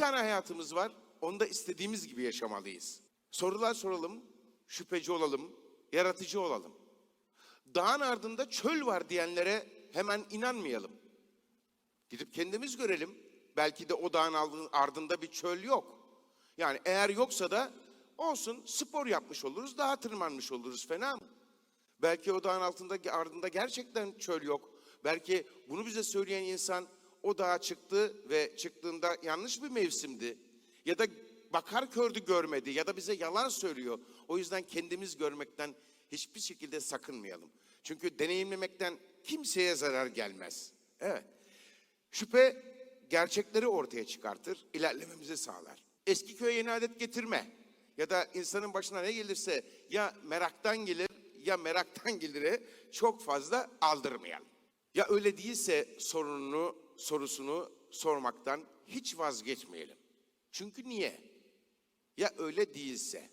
tane hayatımız var. Onu da istediğimiz gibi yaşamalıyız. Sorular soralım, şüpheci olalım, yaratıcı olalım. Dağın ardında çöl var diyenlere hemen inanmayalım. Gidip kendimiz görelim. Belki de o dağın ardında bir çöl yok. Yani eğer yoksa da olsun spor yapmış oluruz, daha tırmanmış oluruz fena mı? Belki o dağın altında ardında gerçekten çöl yok. Belki bunu bize söyleyen insan o dağa çıktı ve çıktığında yanlış bir mevsimdi. Ya da bakar kördü görmedi ya da bize yalan söylüyor. O yüzden kendimiz görmekten hiçbir şekilde sakınmayalım. Çünkü deneyimlemekten kimseye zarar gelmez. Evet. Şüphe gerçekleri ortaya çıkartır, ilerlememizi sağlar. Eski köye yeni adet getirme. Ya da insanın başına ne gelirse ya meraktan gelir ya meraktan gelire çok fazla aldırmayalım. Ya öyle değilse sorununu, sorusunu sormaktan hiç vazgeçmeyelim. Çünkü niye? Ya öyle değilse?